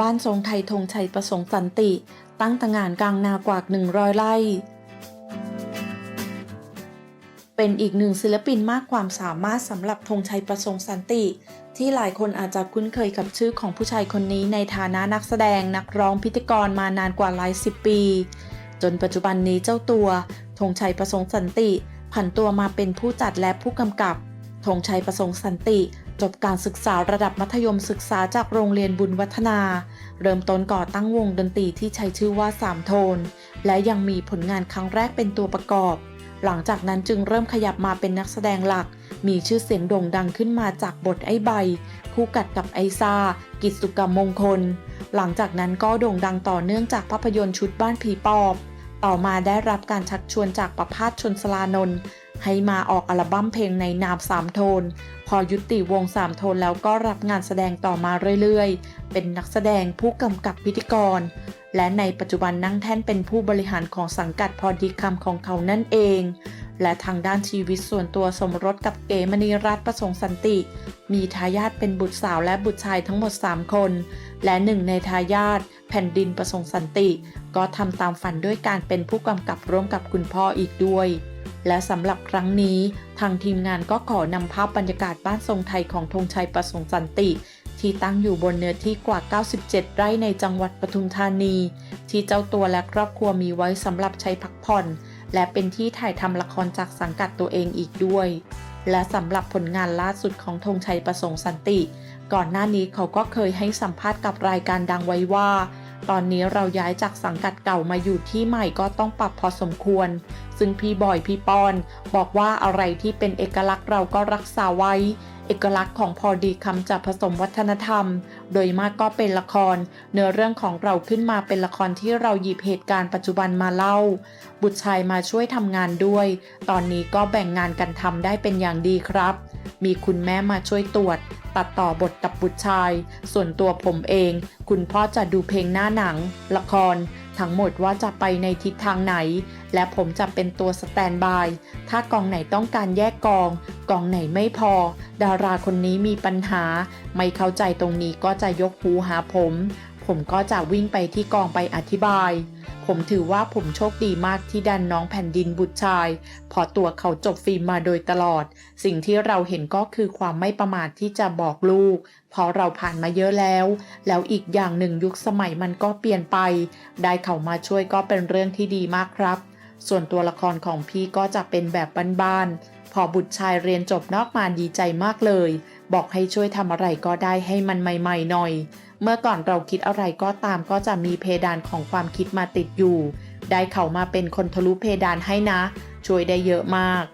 บ้านทรงไทยธงชัยประสงค์สันติ ตั้งตงานกลางนากว่า100ไร่ เป็นอีกหนึ่งศิลปินมากความสามารถสำหรับธงชัยประสงค์สันติ ที่หลายคนอาจจะคุ้นเคยกับชื่อของผู้ชายคนนี้ในฐานะนักแสดงนักร้องพิธีกรมานานกว่าหลายสิบปี จนปัจจุบันนี้เจ้าตัวธงชัยประสงค์สันติ ผันตัวมาเป็นผู้จัดและผู้กำกับ ธงชัยประสงค์สันติ จบการศึกษาระดับมัธยมศึกษาจากโรงเรียนบุญวัฒนา เริ่มต้นก่อตั้งวงดนตรีที่ใช้ชื่อว่าสามโทน และยังมีผลงานครั้งแรกเป็นตัวประกอบ หลังจากนั้นจึงเริ่มขยับมาเป็นนักแสดงหลัก มีชื่อเสียงโด่งดังขึ้นมาจากบทไอ้ใบ คู่กัดกับไอซา กิจสุกรรมมงคล หลังจากนั้นก็โด่งดังต่อเนื่องจากภาพยนตร์ชุดบ้านผีปอบ ต่อมาได้รับการชักชวนจากประพาสชนสลานนท์ให้มาออกอัลบั้มเพลงในนามสามโทน พอยุติวงสามโทนแล้วก็รับงานแสดงต่อมาเรื่อยๆ เป็นนักแสดงผู้กำกับพิธีกร และในปัจจุบันนั่งแท่นเป็นผู้บริหารของสังกัดพอดีคำของเขานั่นเอง และทางด้านชีวิตส่วนตัวสมรสกับเก๋มณีรัตน์ประสงค์สันติ มีทายาทเป็นบุตรสาวและบุตรชายทั้งหมด 3 คน และหนึ่งในทายาทแผ่นดินประสงค์สันติ ก็ทำตามฝันด้วยการเป็นผู้กำกับร่วมกับคุณพ่ออีกด้วย และสำหรับครั้งนี้ ทางทีมงานก็ขอนำภาพบรรยากาศบ้านทรงไทยของธงชัยประสงค์สันติที่ตั้งอยู่บนเนื้อที่กว่า 97 ไร่ในจังหวัดปทุมธานี ที่เจ้าตัวและครอบครัวมีไว้สำหรับใช้พักผ่อน และเป็นที่ถ่ายทำละครจากสังกัดตัวเองอีกด้วย และสำหรับผลงานล่าสุดของธงชัยประสงค์สันติ ก่อนหน้านี้เขาก็เคยให้สัมภาษณ์กับรายการดังไว้ว่า ตอนนี้เราย้ายจากสังกัดเก่ามาอยู่ที่ใหม่ก็ต้องปรับพอสมควร ซึ่งพี่บอยพี่ปอน บอกว่าอะไรที่เป็นเอกลักษณ์เราก็รักษาไว้ เอกลักษณ์ของพอดีคำจะผสมวัฒนธรรม โดยมากก็เป็นละคร เนื้อเรื่องของเราขึ้นมาเป็นละครที่เราหยิบเหตุการณ์ปัจจุบันมาเล่า บุตรชายมาช่วยทำงานด้วย ตอนนี้ก็แบ่งงานกันทำได้เป็นอย่างดีครับ มีคุณแม่มาช่วยตรวจ ตัดต่อบทกับบุตรชาย ส่วนตัวผมเอง คุณพ่อจะดูเพลงหน้าหนัง ละคร ทั้งหมดว่าจะไปในทิศทางไหน และผมจะเป็นตัวสแตนบาย ถ้ากองไหนต้องการแยกกอง กองไหนไม่พอ ดาราคนนี้มีปัญหา ไม่เข้าใจตรงนี้ก็จะยกหูหาผม ผมก็จะวิ่งไปที่กองไปอธิบาย ผมถือว่าผมโชคดีมากที่ดันน้องแผ่นดินบุตรชาย พอตัวเขาจบฟิล์มมาโดยตลอด สิ่งที่เราเห็นก็คือความไม่ประมาทที่จะบอกลูก เพราะเราผ่านมาเยอะแล้ว แล้วอีกอย่างหนึ่งยุคสมัยมันก็เปลี่ยนไป ได้เขามาช่วยก็เป็นเรื่องที่ดีมากครับ ส่วนตัวละครของพี่ก็จะเป็นแบบบ้านๆ อบุตรชายเรียนจบนอกมาดีใจมากเลย บอกให้ช่วยทำอะไรก็ได้ให้มันใหม่ๆหน่อย เมื่อก่อนเราคิดอะไรก็ตามก็จะมีเพดานของความคิดมาติดอยู่ ได้เขามาเป็นคนทะลุเพดานให้นะ ช่วยได้เยอะมาก